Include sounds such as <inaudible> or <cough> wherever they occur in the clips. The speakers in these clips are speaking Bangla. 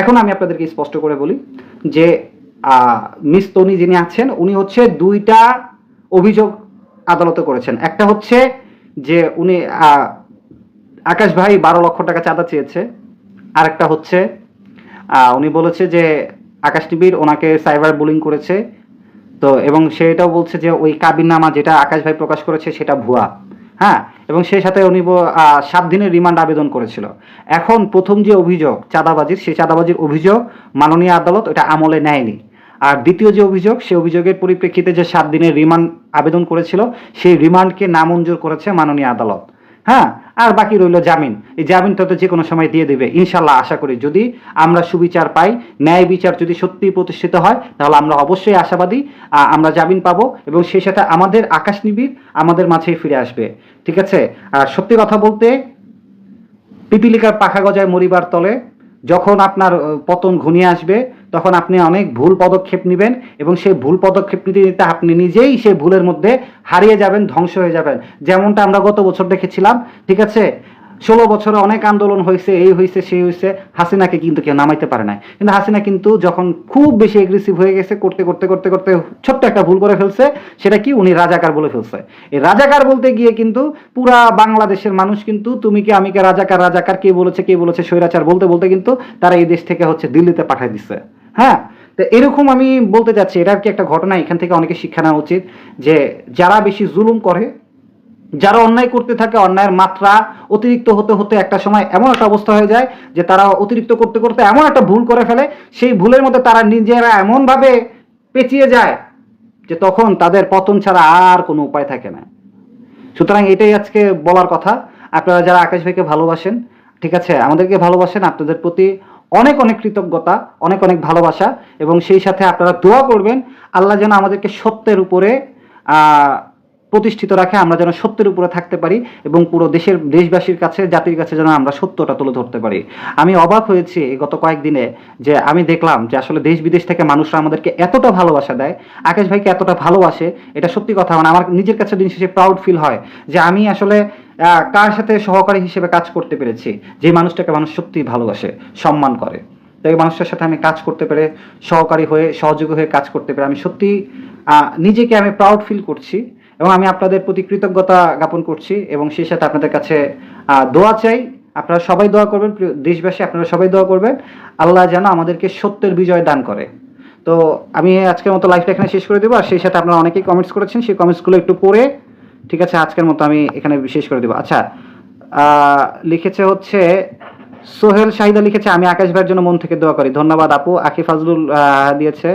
এখন আমি আপনাদেরকে স্পষ্ট করে বলি যে মিস তনি যিনি আছেন, উনি হচ্ছে দুইটা অভিযোগ আদালতে করেছেন। একটা হচ্ছে যে উনি আকাশ ভাই বারো লক্ষ টাকা চাঁদা চেয়েছে। আরেকটা হচ্ছে উনি বলেছে যে আকাশ টিভির ওনাকে সাইবার বুলিং করেছে। তো, এবং সেটাও বলছে যে ওই কাবিননামা যেটা আকাশ ভাই প্রকাশ করেছে সেটা ভুয়া। হ্যাঁ এবং সেই সাথে উনি সাত দিনের রিমান্ড আবেদন করেছিল। এখন প্রথম যে অভিযোগ চাঁদাবাজির, সেই চাঁদাবাজির অভিযোগ মাননীয় আদালত এটা আমলে নেয়নি। আর দ্বিতীয় যে অভিযোগ, সেই অভিযোগের পরিপ্রেক্ষিতে যে সাত দিনের রিমান্ড আবেদন করেছিল, সেই রিমান্ডকে নামঞ্জুর করেছে মাননীয় আদালত। হ্যাঁ আর বাকি রইল জামিন। এই জামিনটা তো যে কোনো সময় দিয়ে দেবে। ইনশাল্লাহ আশা করি যদি আমরা সুবিচার পাই, ন্যায় বিচার যদি সত্যি প্রতিষ্ঠিত হয়, তাহলে আমরা অবশ্যই আশাবাদী আমরা জামিন পাবো এবং সেই সাথে আমাদের আকাশ নিবিড় আমাদের মাঝেই ফিরে আসবে। ঠিক আছে? আর সত্যি কথা বলতে, পিপিলিকার পাখা গজায় মরিবার তলে যখন আপনার পতন ঘনিয়ে আসবে তখন আপনি অনেক ভুল পদক্ষেপ নেবেন এবং সেই ভুল পদক্ষেপ নিতে নিতে আপনি নিজেই সেই ভুলের মধ্যে হারিয়ে যাবেন, ধ্বংস হয়ে যাবেন। যেমনটা আমরা গত বছর দেখেছিলাম, ঠিক আছে? ষোলো বছরে অনেক আন্দোলন হয়েছে, এই হয়েছে, সেই হয়েছে, হাসিনাকে কিন্তু কেউ নামাইতে পারে না কিন্তু হাসিনা কিন্তু যখন খুব বেশি এগ্রেসিভ হয়ে গেছে, করতে করতে করতে করতে ছোট্ট একটা ভুল করে ফেলছে, সেটা কি উনি রাজাকার বলে ফেলছে। এই রাজাকার বলতে গিয়ে কিন্তু পুরা বাংলাদেশের মানুষ কিন্তু, তুমি কি, আমি কে, রাজাকার রাজাকার, কে বলেছে কে বলেছে, স্বৈরাচার বলতে বলতে কিন্তু তারা এই দেশ থেকে হচ্ছে দিল্লিতে পাঠিয়ে দিচ্ছে। হ্যাঁ তো এরকম আমি বলতে চাচ্ছি এটা আর কি একটা ঘটনা? এখান থেকে অনেকে শিক্ষা নেওয়া উচিত যে, যারা বেশি জুলুম করে, যারা অন্যায় করতে থাকে, অন্যায়ের মাত্রা অতিরিক্ত হতে হতে একটা সময় এমন একটা অবস্থা হয়ে যায় যে, তারা অতিরিক্ত করতে করতে এমন একটা ভুল করে ফেলে, সেই ভুলের মধ্যে তারা নিজেরা এমনভাবে পেঁচিয়ে যায় যে, তখন তাদের পতন ছাড়া আর কোনো উপায় থাকে না। সুতরাং এটাই আজকে বলার কথা। আপনারা যারা আকাশ ভাইকে ভালোবাসেন, ঠিক আছে, আমাদেরকে ভালোবাসেন, আপনাদের প্রতি অনেক অনেক কৃতজ্ঞতা, অনেক অনেক ভালোবাসা এবং সেই সাথে আপনারা দোয়া করবেন, আল্লাহ যেন আমাদেরকে সত্যের উপরে প্রতিষ্ঠিত রাখে, আমরা যেন সত্যের উপরে থাকতে পারি এবং পুরো দেশের দেশবাসীর কাছে, জাতির কাছে যেন আমরা সত্যটা তুলে ধরতে পারি। আমি অবাক হয়েছি গত কয়েকদিনে যে আমি দেখলাম যে আসলে দেশ বিদেশ থেকে মানুষরা আমাদেরকে এতটা ভালোবাসা দেয়, আকাশ ভাইকে এতটা ভালোবাসে, এটা সত্যি কথা মানে আমার নিজের কাছে দিন শেষে প্রাউড ফিল হয় যে আমি আসলে কার সাথে সহকারী হিসেবে কাজ করতে পেরেছি? যে মানুষটাকে মানুষ সত্যিই ভালোবাসে, সম্মান করে। তো এই মানুষটার সাথে আমি কাজ করতে পেরে, সহকারী হয়ে, সহযোগী হয়ে কাজ করতে পেরে আমি সত্যি নিজেকে আমি প্রাউড ফিল করছি এবং আমি আপনাদের প্রতি কৃতজ্ঞতা জ্ঞাপন করছি এবং সেই সাথে আপনাদের কাছে দোয়া চাই। আপনারা সবাই দোয়া করবেন দেশবাসী, আপনারা সবাই দোয়া করবেন। আল্লাহ যেন আমাদেরকে সত্যের বিজয় দান করে। তো আমি আজকের মতো লাইফটা এখানে শেষ করে দেবো। আর সেই সাথে আপনারা অনেকেই কমেন্টস করেছেন, সেই কমেন্টসগুলো একটু পড়ে ঠিক আছে, আজকের মতো আমি এখানে শেষ করে দেবো। আচ্ছা লিখেছে হচ্ছে, সোহেল শাহিদা লিখেছে, আমি আকাশ ভাইয়ের জন্য মন থেকে দোয়া করি। ধন্যবাদ আপু। আকি ফাজলুল দিয়েছে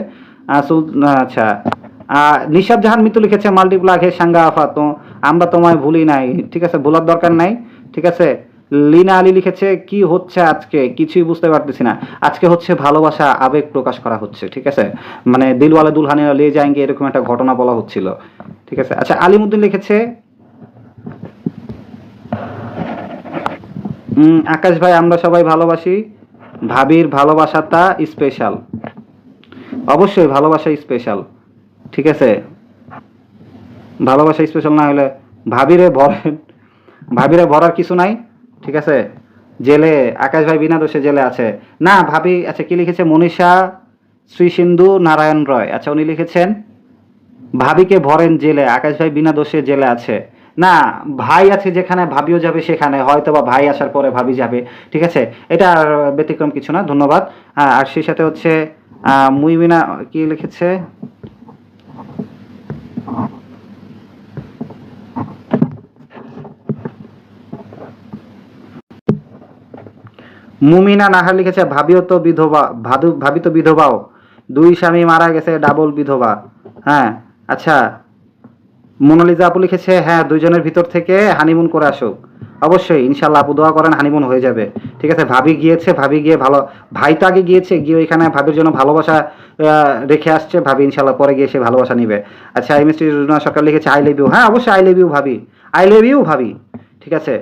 আচ্ছা নিশাদ জাহান মিতু লিখেছে মাল্টিপ্লা আঘে সাঙ্গা আফা তো আমরা তোমায় ভুলি নাই। ঠিক আছে, ভুলার দরকার নাই। ঠিক আছে, লিনা আলী লিখেছে, কি হচ্ছে আজকে? কিছুই বুঝতে পারতেছি না। আজকে হচ্ছে ভালোবাসা, আবেগ প্রকাশ করা হচ্ছে, ঠিক আছে? মানে দিলওয়ালা দুলহানিয়া লে যায়গে, এরকম একটা ঘটনা বলা হচ্ছিল। ঠিক আছে। আচ্ছা আলিমুদ্দিন লিখেছে আকাশ ভাই, আমরা সবাই ভালোবাসি। ভাবির ভালোবাসাটা স্পেশাল অবশ্যই ভালোবাসা স্পেশাল ঠিক আছে? ভালোবাসা স্পেশাল না হলে ভাবিরে ভরেন। ভাবিরে ভরার কিছু নাই। ঠিক আছে? জেলে, আকাশ ভাই বিনা দোষে জেলে আছে। না, ভাবি আচ্ছা কি লিখেছে? মনীষা শ্রী সিন্ধু নারায়ণ রয়। আচ্ছা উনি লিখেছেন ভাবিকে ভরেন জেলে, আকাশ ভাই বিনা দোষে জেলে আছে। না, ভাই আছে যেখানে, ভাবিও যাবে সেখানে হয়তো বা ভাই আসার পরে ভাবি যাবে, ঠিক আছে? এটা ব্যতিক্রম কিছু না, ধন্যবাদ। আর সেই সাথে হচ্ছে মুইমিনা, কি লিখেছে? মুমিনা নাহার লিখেছে, ভাবিও তো বিধবা ভাবি তো বিধবাও। দুই স্বামী মারা গেছে, ডাবল বিধবা। হ্যাঁ। আচ্ছা মোনালিজা আপু লিখেছে হ্যাঁ দুইজনের ভিতর থেকে হানিমুন করে আসুক। অবশ্যই ইনশাল্লাহ আপু দোয়া করেন, হানিমুন হয়ে যাবে। ঠিক আছে, ভাবি গিয়েছে, ভাবি গিয়ে ভালো, ভাই তো আগে গিয়েছে, গিয়ে ওইখানে ভাবির জন্য ভালোবাসা রেখে আসছে, ভাবি ইনশাল্লাহ পরে গিয়ে সে ভালোবাসা নিবে। আচ্ছা এম এস রুনা সরকার লিখেছে আই লাভ ইউ হ্যাঁ অবশ্যই আই লাভ ইউ ভাবি। আই লাভ ইউ ভাবি। ঠিক আছে।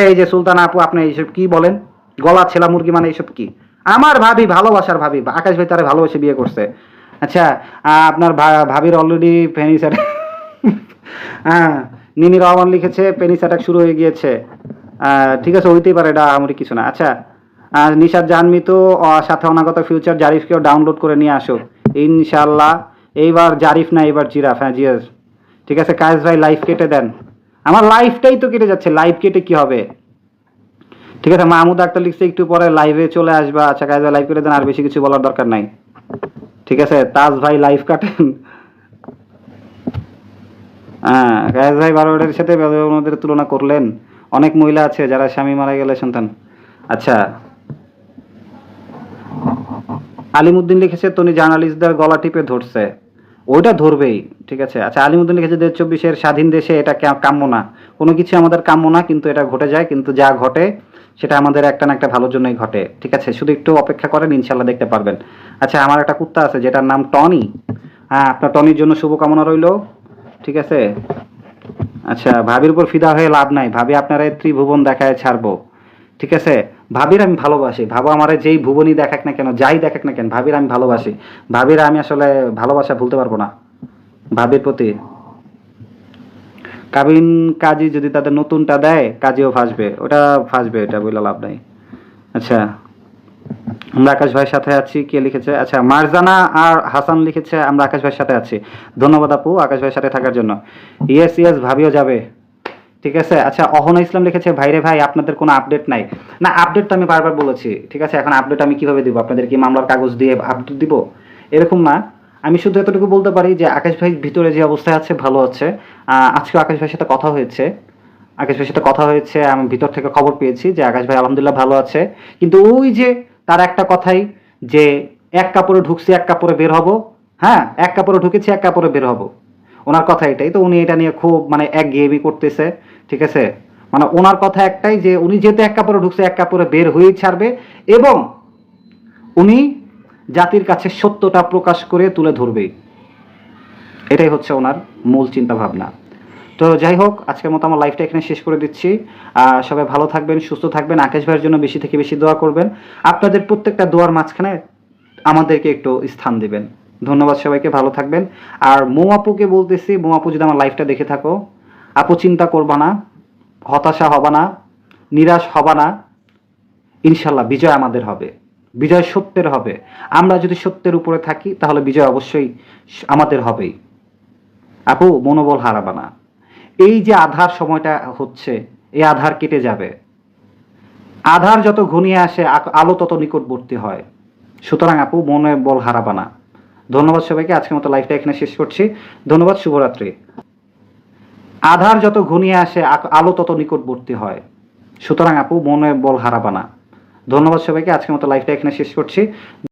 এই যে সুলতান আপু, আপনি এইসব কি বলেন? গলা ছেলা মুরগি মানে এইসব কি? আমার ভাবি, ভালোবাসার ভাবি, আকাশ ভাই তারে ভালোবেসে বিয়ে করছে। আচ্ছা আপনার ভাবির অলরেডি ফেনিস <laughs> হ্যাঁ নিনি রহমান লিখেছে পেনিস অ্যাটাক শুরু হয়ে গিয়েছে। ঠিক আছে, হইতেই পারে, এটা আমার কিছু না। আচ্ছা নিশাদ জানমি তো সাথে অনাগত ফিউচার জারিফকেও ডাউনলোড করে নিয়ে আসো। ইনশাল্লাহ এইবার জারিফ না এবার জিরাফ হ্যাঁ জিয়াস। ঠিক আছে, কায়েস ভাই লাইভ কেটে দেন। আমার লাইফটাই তো কেটে যাচ্ছে লাইফ কেটে কি হবে? ঠিক আছে, মাহমুদ আক্তার লিখছে, একটু পরে লাইভে চলে আসবা। আচ্ছা কায়েস ভাই লাইভ কেটে দেন, আর বেশি কিছু বলার দরকার নাই। ঠিক আছে, তাজ ভাই লাইভ কাটেন। হ্যাঁ কায়েস ভাই বারোটার সাথে ওনাদের তুলনা করলেন। অনেক মহিলা আছে, যারা স্বামী মারা গেলে সন্তান। আচ্ছা। আলিমুদ্দিন লিখেছে, তনি জার্নালিস্টদের গলা টিপে ধরছে। ওইটা ধরবেই, ঠিক আছে। আচ্ছা আলিমুদ্দিন লিখেছে, দেশ চব্বিশের স্বাধীন দেশে এটা কাম্য না। কোনো কিছু আমাদের কাম্য না, কিন্তু এটা ঘটে যায়, কিন্তু যা ঘটে সেটা আমাদের একটা না একটা ভালোর জন্যই ঘটে। ঠিক আছে? শুধু একটু অপেক্ষা করেন ইনশাল্লাহ দেখতে পারবেন। আচ্ছা আমার একটা কুত্তা আছে, যেটার নাম টনি। হ্যাঁ আপনার টনির জন্য শুভকামনা রইল। ঠিক আছে? আচ্ছা ভাবির উপর ফিদা হয়ে লাভ নাই। ভাবি আপনারা ত্রিভুবন দেখায় ছাড়বো। ঠিক আছে? ভাবির আমি ভালোবাসি। ভাবো আমার যেই ভুবনই দেখাক না কেন, যাই দেখাক না কেন, ভাবির আমি ভালোবাসি। ভাবির আমি আসলে ভালোবাসা ভুলতে পারব না। ভাবির প্রতি কাবিন কাজী যদি তাদের নতুনটা দেয়, কাজীও ফাঁসবে। ওটা ফাঁসবে, এটা বলে লাভ নাই। আচ্ছা আমরা আকাশ ভাইয়ের সাথে আছি, কে লিখেছে? আচ্ছা মারজানা আর হাসান লিখেছে, আমরা আকাশ ভাইয়ের সাথে আছি। ধন্যবাদ আপু আকাশ ভাইয়ের সাথে থাকার জন্য। ইয়েস ইয়েস ভাবিও যাবে। ঠিক আছে? আচ্ছা অহনা ইসলাম লিখেছে, ভাইরে ভাই, আপনাদের কোনো আপডেট নাই। না, আপডেট তো আমি বারবার বলেছি। ঠিক আছে, এখন আপডেট আমি কীভাবে দিব? আপনাদের কি মামলার কাগজ দিয়ে আপডেট দিব? এরকম না। আমি শুধু এতটুকু বলতে পারি যে আকাশ ভাই ভিতরে যে অবস্থায় আছে, ভালো আছে। আজকে আকাশ ভাইয়ের সাথে কথা হয়েছে। আকাশ ভাইয়ের সাথে কথা হয়েছে, আমি ভিতর থেকে খবর পেয়েছি যে আকাশ ভাই আলহামদুলিল্লাহ ভালো আছে। কিন্তু ওই যে তার একটা কথাই যে এক কাপড়ে ঢুকছি, এক কাপড়ে বের হব। হ্যাঁ এক কাপড়ে ঢুকেছি, এক কাপড়ে বের হব। ওনার কথা এটাই। তো উনি এটা নিয়ে খুব মানে এক গেবি করতেছে, ঠিক আছে? মানে ওনার কথা একটাই যে উনি যেহেতু এক কাপড়ে ঢুকছে, এক কাপড়ে বের হয়েই ছাড়বে এবং উনি জাতির কাছে সত্যটা প্রকাশ করে তুলে ধরবে। এটাই হচ্ছে ওনার মূল চিন্তা ভাবনা তো যাই হোক, আজকের মতো আমার লাইফটা এখানে শেষ করে দিচ্ছি। সবাই ভালো থাকবেন, সুস্থ থাকবেন। আকাশ ভাইয়ের জন্য বেশি থেকে বেশি দোয়া করবেন। আপনাদের প্রত্যেকটা দোয়ার মাঝখানে আমাদেরকে একটু স্থান দিবেন। ধন্যবাদ সবাইকে, ভালো থাকবেন। আর মৌ আপুকে বলতেছি মৌ আপু যদি আমার লাইফটা দেখে থাকো, আপু চিন্তা করবা না, হতাশা হবা না, নিরাশ হবা না, ইনশাল্লাহ বিজয় আমাদের হবে। বিজয় সত্যের হবে। আমরা যদি সত্যের উপরে থাকি, তাহলে বিজয় অবশ্যই আমাদের হবেই। আপু, মনোবল হারাবা না। এই যে আধার সময়টা হচ্ছে, এই আধার কেটে যাবে। আধার যত ঘনিয়ে আসে আলো তত নিকটবর্তী হয়। সুতরাং আপু মনে বল হারাবা না। ধন্যবাদ সবাইকে, আজকের মতো লাইফটা এখানে শেষ করছি। ধন্যবাদ, শুভরাত্রি। আধার যত ঘনিয়ে আসে আলো তত নিকটবর্তী হয়। সুতরাং আপু মনে বল হারাবা না। ধন্যবাদ সবাইকে আজকের মতো লাইফটা এখানে শেষ করছি।